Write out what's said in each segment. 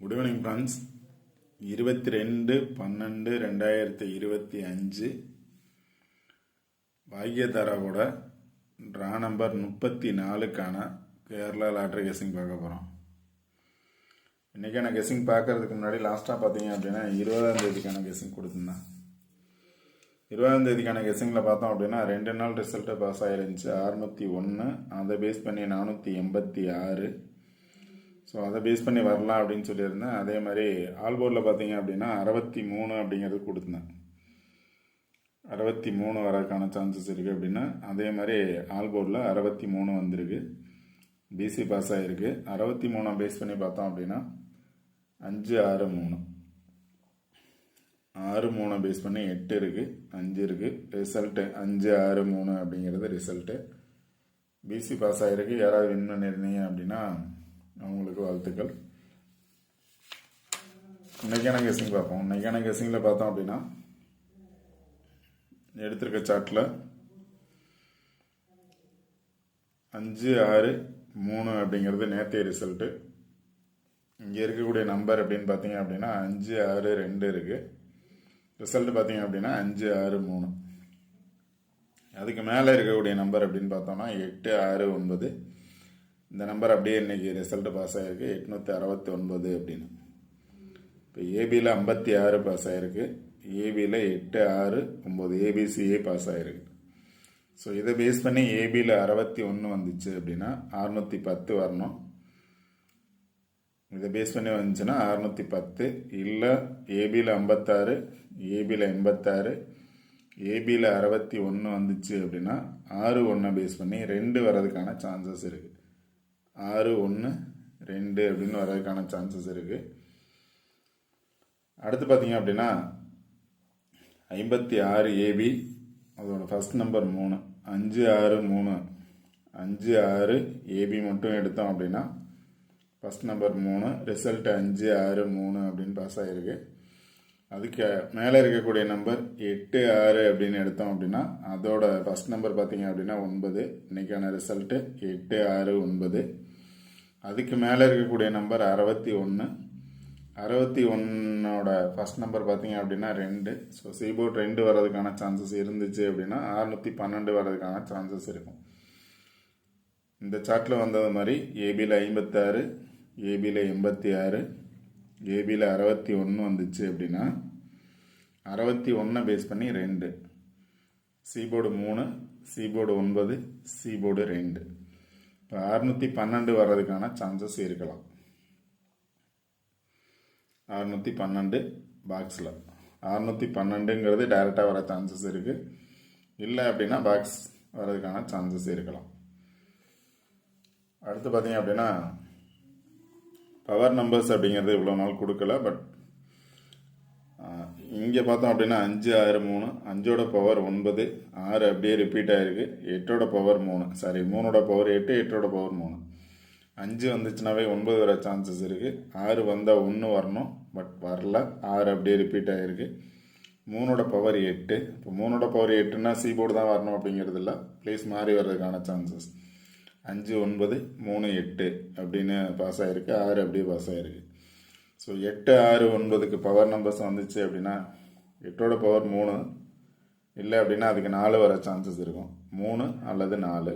Good evening friends இருபத்தி ரெண்டு பன்னெண்டு ரெண்டாயிரத்தி இருபத்தி அஞ்சு. பாக்யதாராவோட ட்ரா நம்பர் முப்பத்தி நாலுக்கான கேரளா லாட்ரி கெஸிங் பார்க்க போகிறோம் இன்றைக்கான கெஸிங் பார்க்கறதுக்கு முன்னாடி லாஸ்ட்டாக பார்த்தீங்க அப்படின்னா இருபதாம் தேதிக்கான கெஸிங் கொடுத்துருந்தேன் இருபதாம் தேதிக்கான கெஸிங்கில் பார்த்தோம் அப்படின்னா ரெண்டு நாள் ரிசல்ட்டு பாஸ் ஆகிருந்துச்சு அறுநூற்றி ஒன்று அதை பேஸ் பண்ணி நானூற்றி எண்பத்தி ஆறு. ஸோ அதை பேஸ் பண்ணி வரலாம் அப்படின்னு சொல்லியிருந்தேன். அதே மாதிரி ஆல்போர்டில் பார்த்தீங்க அப்படின்னா அறுபத்தி மூணு அப்படிங்கிறது கொடுத்தேன் அறுபத்தி மூணு வரதுக்கான சான்சஸ் இருக்குது அப்படின்னா அதே மாதிரி ஆல்போர்டில் அறுபத்தி மூணு வந்திருக்கு. பிசி பாஸ் ஆகிருக்கு அறுபத்தி மூணை பேஸ் பண்ணி பார்த்தோம் அப்படின்னா அஞ்சு ஆறு மூணு. ஆறு மூணை பேஸ் பண்ணி எட்டு இருக்குது அஞ்சு இருக்குது ரிசல்ட்டு அஞ்சு ஆறு மூணு அப்படிங்கிறது ரிசல்ட்டு பிசி பாஸ் ஆகிருக்கு யாராவது வின் பண்ணியிருந்தீங்க அப்படின்னா அவங்களுக்கு வாழ்த்துக்கள். இன்னைக்கான கெஸிங் பார்ப்போம். இன்னைக்கான கெஸிங்கில் பார்த்தோம் அப்படின்னா எடுத்திருக்க சார்ட்டில் அஞ்சு ஆறு மூணு அப்படிங்கிறது நேற்றைய ரிசல்ட்டு இங்கே இருக்கக்கூடிய நம்பர் அப்படின்னு பார்த்தீங்க அப்படின்னா அஞ்சு ஆறு ரெண்டு இருக்குது ரிசல்ட் பார்த்தீங்க அப்படின்னா அஞ்சு ஆறு மூணு. அதுக்கு மேலே இருக்கக்கூடிய நம்பர் அப்படின்னு பார்த்தோம்னா எட்டு ஆறு ஒன்பது. இந்த நம்பர் அப்படியே இன்னைக்கு ரிசல்ட் பாஸ் ஆகிருக்கு எட்நூற்றி அறுபத்தி ஒன்பது அப்படின்னு. இப்போ ஏபியில் ஐம்பத்தி ஆறு பாஸ் ஆகிருக்கு ஏபியில் எட்டு ஆறு ஒம்பது A B C A pass ஆகிருக்கு ஸோ இதை பேஸ் பண்ணி ஏபியில் அறுபத்தி ஒன்று வந்துச்சு அப்படின்னா அறுநூற்றி பத்து வரணும். இதை பேஸ் பண்ணி வந்துச்சுன்னா அறுநூற்றி பத்து. இல்லை ஏபியில் ஐம்பத்தாறு ஏபியில் எண்பத்தாறு. ஏபியில் அறுபத்தி ஒன்று வந்துச்சு அப்படின்னா ஆறு ஒன்றை பேஸ் பண்ணி ரெண்டு வரதுக்கான சான்சஸ் இருக்குது ஆறு ஒன்று ரெண்டு அப்படின்னு வர்றதுக்கான சான்சஸ் இருக்குது அடுத்து பார்த்தீங்க அப்படின்னா ஐம்பத்தி ஆறு ஏபி அதோட ஃபஸ்ட் நம்பர் மூணு. அஞ்சு ஆறு மூணு. அஞ்சு ஆறு ஏபி மட்டும் எடுத்தோம் அப்படின்னா ஃபஸ்ட் நம்பர் மூணு ரிசல்ட் அஞ்சு ஆறு மூணு அப்படின்னு பாஸ் ஆகிருக்கு அதுக்கு மேலே இருக்கக்கூடிய நம்பர் எட்டு ஆறு அப்படின்னு எடுத்தோம் அப்படின்னா அதோட ஃபஸ்ட் நம்பர் பார்த்தீங்க அப்படின்னா ஒன்பது. இன்றைக்கான ரிசல்ட்டு எட்டு ஆறு ஒன்பது. அதுக்கு மேலே இருக்கக்கூடிய நம்பர் அறுபத்தி ஒன்று அறுபத்தி ஒன்னோட ஃபஸ்ட் நம்பர் பார்த்தீங்க அப்படின்னா ரெண்டு. ஸோ சீபோர்ட் ரெண்டு வர்றதுக்கான சான்சஸ் இருந்துச்சு அப்படின்னா அறுநூற்றி பன்னெண்டு வர்றதுக்கான சான்சஸ் இருக்கும். இந்த சார்ட்டில் வந்தது மாதிரி ஏபியில் ஐம்பத்தாறு ஏபியில் எண்பத்தி ஆறு ஏபியில் அறுபத்தி ஒன்று வந்துச்சு அப்படின்னா அறுபத்தி ஒன்றை பேஸ் பண்ணி ரெண்டு. சீபோர்டு மூணு சீபோர்டு ஒன்பது சீபோர்டு ரெண்டு. இப்போ அறுநூற்றி பன்னெண்டு வர்றதுக்கான சான்சஸ் இருக்கலாம். அறுநூற்றி பன்னெண்டு பாக்ஸில் அறுநூற்றி பன்னெண்டுங்கிறது டைரெக்டாக வர சான்சஸ் இருக்குது இல்லை அப்படின்னா பாக்ஸ் வர்றதுக்கான சான்சஸ் இருக்கலாம். அடுத்து பார்த்தீங்க அப்படின்னா பவர் நம்பர்ஸ் அப்படிங்கிறது இவ்வளோ நாள் கொடுக்கல பட் இங்கே பார்த்தோம் அப்படின்னா அஞ்சு ஆறு மூணு அஞ்சோட பவர் ஒன்பது ஆறு அப்படியே ரிப்பீட் ஆகிருக்கு எட்டோட பவர் மூணு. சாரி மூணோட பவர் எட்டு எட்டோட பவர் மூணு. அஞ்சு வந்துச்சுனாவே ஒன்பது வர சான்சஸ் இருக்குது ஆறு வந்தால் ஒன்று வரணும். பட் வரல. ஆறு அப்படியே ரிப்பீட் ஆகிருக்கு மூணோட பவர் எட்டு. இப்போ மூணோட பவர் எட்டுன்னா சீபோர்டு தான் வரணும் அப்படிங்கிறது இல்லை ப்ளீஸ் மாறி வர்றதுக்கான சான்சஸ் அஞ்சு ஒன்பது மூணு எட்டு அப்படின்னு பாஸ் ஆகிருக்கு ஆறு அப்படியே பாஸ் ஆகிருக்கு ஸோ எட்டு ஆறு ஒன்பதுக்கு பவர் நம்பர்ஸ் வந்துச்சு அப்படின்னா எட்டோட பவர் மூணு. இல்லை அப்படின்னா அதுக்கு நாலு வர சான்சஸ் இருக்கும். மூணு அல்லது நாலு.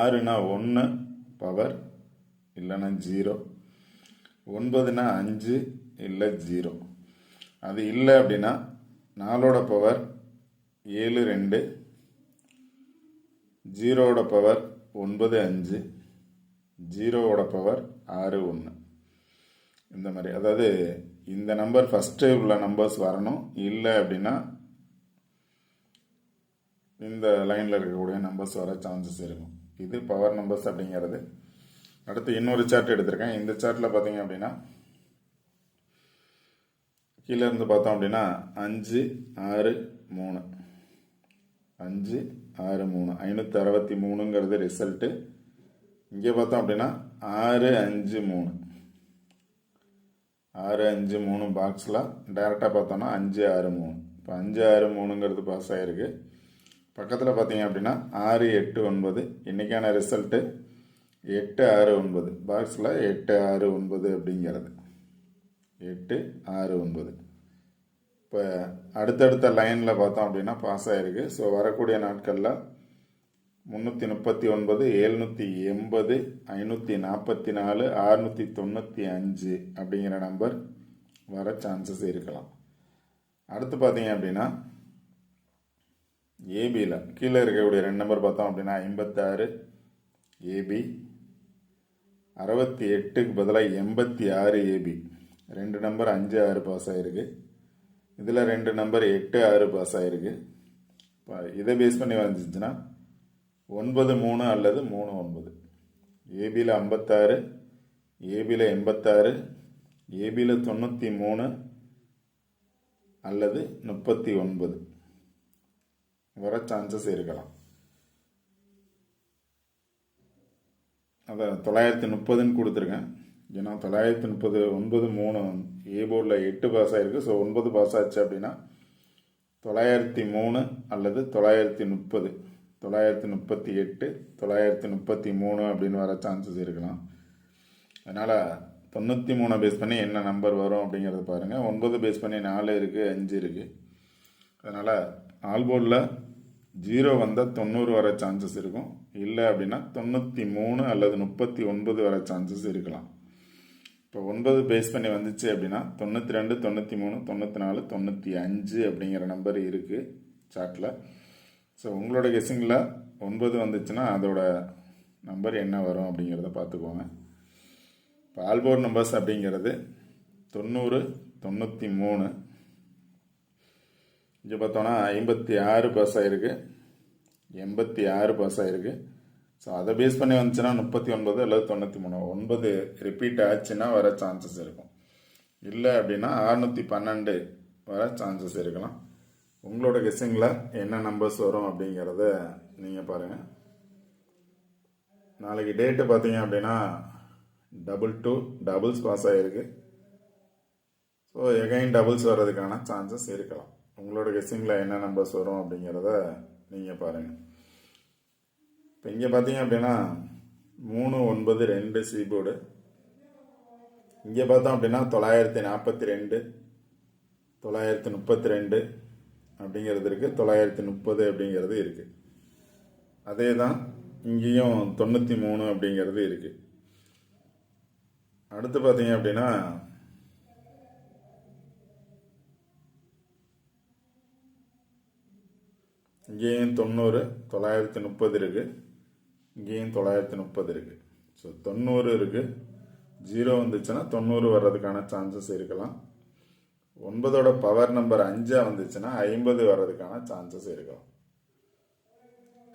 ஆறுனா ஒன்று பவர் இல்லைன்னா ஜீரோ ஒன்பதுனா அஞ்சு இல்லை ஜீரோ அது இல்லை அப்படின்னா நாலோட பவர் ஏழு ரெண்டு. ஜீரோவோட பவர் ஒன்பது அஞ்சு. ஜீரோவோட பவர் ஆறு ஒன்று. இந்த மாதிரி. அதாவது இந்த நம்பர் ஃபஸ்ட்டு உள்ள நம்பர்ஸ் வரணும். இல்லை அப்படின்னா இந்த லைனில் இருக்கக்கூடிய நம்பர்ஸ் வர சான்சஸ் இருக்கும். இது பவர் நம்பர்ஸ் அப்படிங்கிறது. அடுத்து இன்னொரு சார்ட் எடுத்திருக்கேன். இந்த சார்ட்டில் பார்த்தீங்க அப்படின்னா கீழே இருந்து பார்த்தோம் அப்படின்னா அஞ்சு ஆறு மூணு. அஞ்சு ஆறு மூணு. ஐநூற்றி அறுபத்தி மூணுங்கிறது ரிசல்ட்டு இங்கே பார்த்தோம் அப்படின்னா ஆறு அஞ்சு மூணு. ஆறு அஞ்சு மூணு பாக்ஸில் டேரெக்டாக பார்த்தோன்னா அஞ்சு ஆறு மூணு. இப்போ அஞ்சு ஆறு மூணுங்கிறது பாஸ் ஆகிருக்கு பக்கத்தில் பார்த்தீங்க அப்படின்னா ஆறு எட்டு ஒன்பது. இன்றைக்கான ரிசல்ட்டு எட்டு ஆறு ஒன்பது. பாக்ஸில் எட்டு ஆறு ஒன்பது அப்படிங்கிறது. எட்டு ஆறு ஒன்பது. இப்போ அடுத்தடுத்த லைனில் பார்த்தோம் அப்படின்னா பாஸ் ஆகிருக்கு ஸோ வரக்கூடிய நாட்களில் முந்நூற்றி முப்பத்தி ஒன்பது எழுநூற்றி எண்பது ஐநூற்றி நாற்பத்தி நாலு அறுநூற்றி தொண்ணூற்றி அஞ்சு அப்படிங்கிற நம்பர் வர சான்சஸ் இருக்கலாம். அடுத்து பார்த்தீங்க அப்படின்னா ஏபியில் கீழே இருக்கக்கூடிய ரெண்டு நம்பர் பார்த்தோம் அப்படின்னா ஐம்பத்தாறு ஏபி அறுபத்தி எட்டுக்கு பதிலாக எண்பத்தி ஆறு ஏபி ரெண்டு நம்பர் அஞ்சு ஆறு பாஸ் ஆகிருக்கு இதில் ரெண்டு நம்பர் எட்டு ஆறு பாஸ் ஆகிருக்கு இப்போ இதை பேஸ் பண்ணி வந்துச்சுன்னா ஒன்பது மூணு அல்லது மூணு ஒன்பது. ஏபியில் ஐம்பத்தாறு ஏபியில் எண்பத்தாறு ஏபியில் தொண்ணூற்றி மூணு அல்லது முப்பத்தி ஒன்பது வர சான்சஸ் இருக்கலாம். அதான் தொள்ளாயிரத்தி முப்பதுன்னு கொடுத்துருக்கேன். ஏன்னா தொள்ளாயிரத்தி முப்பது ஒன்பது மூணு ஏ போர்டில் எட்டு பாஸ் ஆகிருக்கு ஸோ ஒன்பது பாஸ் ஆச்சு அப்படின்னா தொள்ளாயிரத்தி மூணு அல்லது தொள்ளாயிரத்தி முப்பது தொள்ளாயிரத்தி முப்பத்தி எட்டு தொள்ளாயிரத்தி முப்பத்தி மூணு அப்படின்னு வர சான்சஸ் இருக்கலாம். அதனால் தொண்ணூற்றி மூணை பேஸ் பண்ணி என்ன நம்பர் வரும் அப்படிங்கிறத பாருங்கள் ஒன்பது பேஸ் பண்ணி நாலு இருக்குது அஞ்சு இருக்குது அதனால் ஆல்போர்டில் ஜீரோ வந்தால் தொண்ணூறு வர சான்சஸ் இருக்கும். இல்லை அப்படின்னா தொண்ணூற்றி மூணு அல்லது முப்பத்தி ஒன்பது வர சான்சஸ் இருக்கலாம். இப்போ ஒன்பது பேஸ் பண்ணி வந்துச்சு அப்படின்னா தொண்ணூற்றி ரெண்டு தொண்ணூற்றி மூணு தொண்ணூற்றி நாலு தொண்ணூற்றி அஞ்சு அப்படிங்கிற நம்பர் இருக்குது சார்ட்டில் ஸோ உங்களோட கெஸ்ஸிங்கில் ஒன்பது வந்துச்சுன்னா அதோட நம்பர் என்ன வரும் அப்படிங்கிறத பார்த்துக்கோங்க. இப்போ ஆல்போர்ட் நம்பர்ஸ் அப்படிங்கிறது தொண்ணூறு தொண்ணூற்றி மூணு இங்கே பார்த்தோன்னா ஐம்பத்தி ஆறு பாஸ் ஆகிருக்கு எண்பத்தி ஆறு பாஸ் ஆகிருக்கு ஸோ அதை பேஸ் பண்ணி வந்துச்சுன்னா முப்பத்தி ஒன்பது அல்லது தொண்ணூற்றி மூணு ஒன்பது ரிப்பீட் ஆச்சுன்னா வர சான்சஸ் இருக்கும். இல்லை அப்படின்னா அறுநூற்றி பன்னெண்டு வர சான்சஸ் இருக்கலாம். உங்களோட கெஸ்ஸிங்கில் என்ன நம்பர்ஸ் வரும் அப்படிங்கிறத நீங்கள் பாருங்கள் நாளைக்கு டேட்டு பார்த்தீங்க அப்படின்னா டபுள் டூ டபுள்ஸ் பாஸ் ஆகிருக்கு ஸோ எகைன் டபுள்ஸ் வர்றதுக்கான சான்சஸ் இருக்கலாம். உங்களோட கெஸ்ஸிங்கில் என்ன நம்பர்ஸ் வரும் அப்படிங்கிறத நீங்கள் பாருங்கள் இப்போ இங்கே பார்த்தீங்க அப்படின்னா மூணு ஒன்பது ரெண்டு சீபோர்டு இங்கே பார்த்தோம் அப்படின்னா தொள்ளாயிரத்தி நாற்பத்தி ரெண்டு தொள்ளாயிரத்தி முப்பத்தி ரெண்டு அப்படிங்கிறது இருக்குது தொள்ளாயிரத்தி முப்பது அப்படிங்கிறது இருக்குது அதே தான் இங்கேயும் தொண்ணூற்றி மூணு அப்படிங்கிறது இருக்குது அடுத்து பார்த்தீங்க அப்படின்னா இங்கேயும் தொண்ணூறு தொள்ளாயிரத்தி முப்பது இருக்குது இங்கேயும் தொள்ளாயிரத்தி முப்பது இருக்குது ஸோ தொண்ணூறு இருக்குது ஜீரோ வந்துச்சுன்னா தொண்ணூறு வர்றதுக்கான சான்சஸ் இருக்கலாம். ஒன்பதோட பவர் நம்பர் அஞ்சாக வந்துச்சுன்னா ஐம்பது வர்றதுக்கான சான்சஸ் இருக்கும்.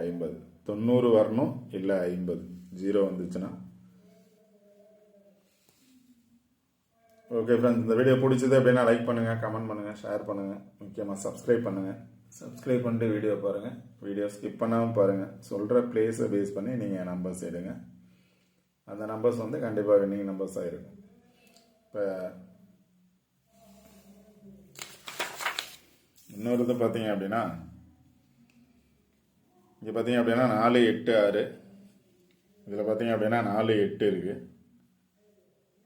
ஐம்பது. தொண்ணூறு வரணும் இல்லை ஐம்பது. ஜீரோ வந்துச்சுன்னா. ஓகே ஃப்ரெண்ட்ஸ் இந்த வீடியோ பிடிச்சது அப்படின்னா லைக் பண்ணுங்கள் கமெண்ட் பண்ணுங்கள் ஷேர் பண்ணுங்கள் முக்கியமாக சப்ஸ்கிரைப் பண்ணுங்கள் சப்ஸ்கிரைப் பண்ணிட்டு வீடியோ பாருங்கள் வீடியோ ஸ்கிப் பண்ணாமல் பாருங்கள் சொல்கிற பிளேஸை பேஸ் பண்ணி நீங்கள் நம்பர்ஸ் எடுங்க. அந்த நம்பர்ஸ் வந்து கண்டிப்பாக வின்னிங் நம்பர்ஸாக இருக்கும். இப்போ இன்னொரு இது பார்த்தீங்க அப்படின்னா இங்கே பார்த்தீங்க அப்படின்னா நாலு எட்டு ஆறு. இதில் பார்த்தீங்க அப்படின்னா நாலு எட்டு இருக்குது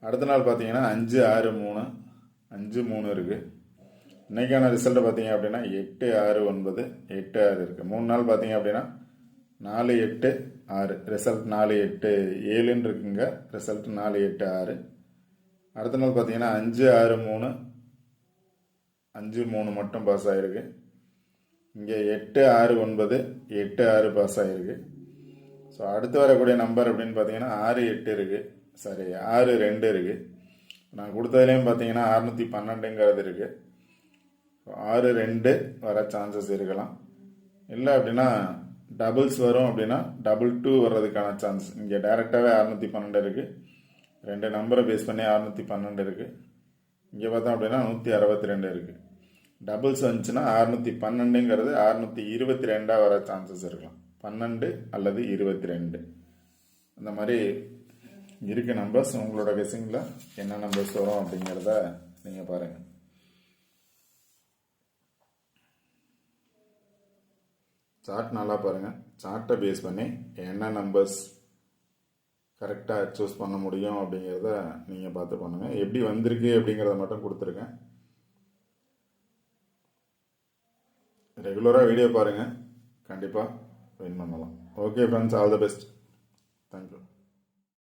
அடுத்த நாள் பார்த்தீங்கன்னா அஞ்சு ஆறு மூணு. அஞ்சு மூணு இருக்குது இன்றைக்கான ரிசல்ட்டை பார்த்தீங்க அப்படின்னா எட்டு ஆறு ஒன்பது எட்டு ஆறு இருக்குது மூணு நாள் பார்த்தீங்க அப்படின்னா நாலு எட்டு ஆறு. ரிசல்ட் நாலு எட்டு ஏழுன்னு இருக்குங்க. ரிசல்ட் நாலு எட்டு ஆறு. அடுத்த நாள் பார்த்தீங்கன்னா அஞ்சு ஆறு மூணு அஞ்சு மூணு மட்டும் பாஸ் ஆகிருக்கு இங்கே எட்டு ஆறு ஒன்பது எட்டு ஆறு பாஸ் ஆகிருக்கு ஸோ அடுத்து வரக்கூடிய நம்பர் அப்படின்னு பார்த்தீங்கன்னா ஆறு எட்டு இருக்குது சாரி ஆறு ரெண்டு இருக்குது நான் கொடுத்ததுலேயும் பார்த்தீங்கன்னா அறுநூற்றி பன்னெண்டுங்கிறது இருக்குது ஆறு ரெண்டு வர சான்சஸ் இருக்கலாம். இல்லை அப்படின்னா டபுள்ஸ் வரும் அப்படின்னா டபுள் டூ வர்றதுக்கான சான்ஸ் இங்கே டேரெக்டாகவே அறுநூற்றி பன்னெண்டு இருக்குது ரெண்டு நம்பரை பேஸ் பண்ணி அறுநூற்றி பன்னெண்டு இருக்குது இங்கே பார்த்தோம் அப்படின்னா நூற்றி அறுபத்தி ரெண்டு இருக்குது டபுள்ஸ் வந்துச்சுன்னா அறுநூற்றி பன்னெண்டுங்கிறது அறுநூற்றி இருபத்தி ரெண்டாக வர சான்சஸ் இருக்கலாம். பன்னெண்டு அல்லது இருபத்தி ரெண்டு அந்த மாதிரி இருக்க நம்பர்ஸ் உங்களோட கெஸிங்கில் என்ன நம்பர்ஸ் வரும் அப்படிங்கிறத நீங்கள் பாருங்கள் சார்ட் நல்லா பாருங்கள் சார்ட்டை பேஸ் பண்ணி என்ன நம்பர்ஸ் கரெக்டாக சூஸ் பண்ண முடியும் அப்படிங்கிறத நீங்கள் பார்த்து பண்ணுங்கள் எப்படி வந்திருக்கு அப்படிங்கிறத மட்டும் கொடுத்துருக்கேன் ரெகுலராக வீடியோ பாருங்கள் கண்டிப்பாக வின் பண்ணலாம். Okay friends all the best thank you